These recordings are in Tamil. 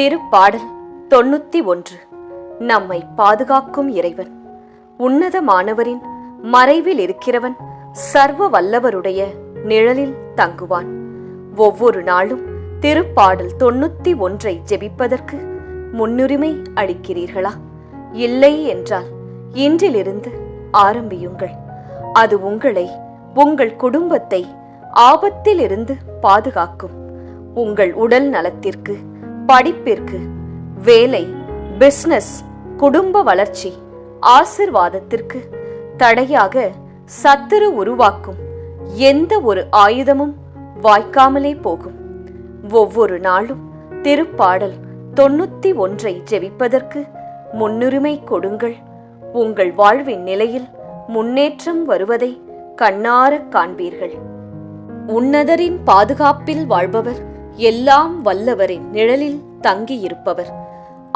திருப்பாடல் தொண்ணூத்தி ஒன்று. நம்மை பாதுகாக்கும் இறைவன். உன்னதமானவரின் மறைவில் இருக்கிறவன் சர்வ வல்லவருடைய நிழலில் தங்குவான். ஒவ்வொரு நாளும் திருப்பாடல் தொண்ணூத்தி ஒன்றை ஜெபிப்பதற்கு முன்னுரிமை அளிக்கிறீர்களா? இல்லை என்றால் இன்றிலிருந்து ஆரம்பியுங்கள். அது உங்களை உங்கள் குடும்பத்தை ஆபத்திலிருந்து பாதுகாக்கும். உங்கள் உடல் நலத்திற்கு படிப்பிற்கு வேலை பிசினஸ் குடும்ப வளர்ச்சி ஆசிர்வாதத்திற்கு தடையாக சத்துரு உருவாக்கும் எந்த ஒரு ஆயுதமும் வாய்க்காமலே போகும். ஒவ்வொரு நாளும் திருப்பாடல் தொண்ணூத்தி ஒன்றை ஜெபிப்பதற்கு முன்னுரிமை கொடுங்கள். உங்கள் வாழ்வின் நிலையில் முன்னேற்றம் வருவதை கண்ணாரக் காண்பீர்கள். உன்னதரின் பாதுகாப்பில் வாழ்பவர் எல்லாம் வல்லவரின் நிழலில் தங்கியிருப்பவர்.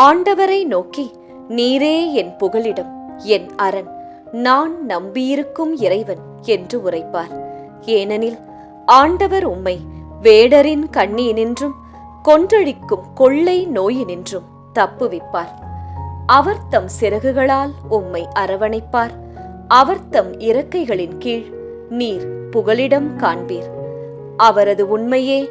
ஆண்டவரை நோக்கி நீரே என் புகலிடம் என் அரண் நான் நம்பியிருக்கும் இறைவன் என்று உரைப்பார். ஏனெனில் ஆண்டவர் உம்மை வேடரின் கண்ணியினின்றும் கொன்றழிக்கும் கொள்ளை நோயினின்றும் தப்புவிப்பார். அவர் தம் சிறகுகளால் உம்மை அரவணைப்பார். அவர் தம் இறக்கைகளின் கீழ் நீர் புகலிடம் காண்பீர். அவரது உண்மையே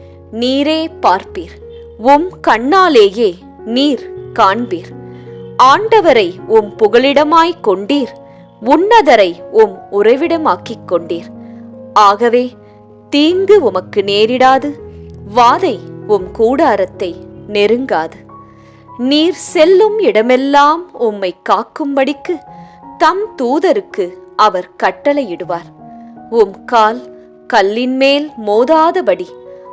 நீரே பார்ப்பீர். உம் கண்ணாலேயே நீர் காண்பீர். ஆண்டவரை உம் புகலிடமாய்க் கொண்டீர். உன்னதரை உம் உறைவிடமாக்கிக் கொண்டீர். ஆகவே தீங்கு உமக்கு நேரிடாது. வாதை உம் கூடாரத்தை நெருங்காது. நீர் செல்லும் இடமெல்லாம் உம்மை காக்கும்படிக்கு தம் தூதருக்கு அவர் கட்டளையிடுவார். உம் கால் கல்லின் மேல் மோதாதபடி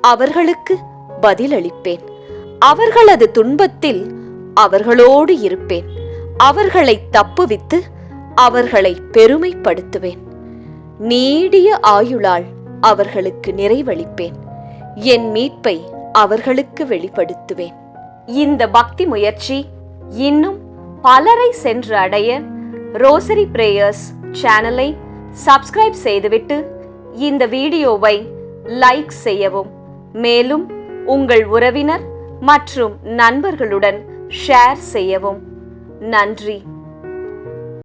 அவர்களுக்கு பதிலளிப்பேன். அவர்களது துன்பத்தில் அவர்களோடு இருப்பேன். அவர்களை தப்புவித்து அவர்களை பெருமைப்படுத்துவேன். நீடிய ஆயுளால் அவர்களுக்கு நிறைவளிப்பேன். என் மீட்பை அவர்களுக்கு வெளிப்படுத்துவேன். இந்த பக்தி முயற்சி இன்னும் பலரை சென்று அடைய ரோசரி பிரேயர்ஸ் சேனலை சப்ஸ்கிரைப் செய்துவிட்டு இந்த வீடியோவை லைக் செய்யவும். மேலும் உங்கள் உறவினர் மற்றும் நண்பர்களுடன் ஷேர் செய்யவும். நன்றி.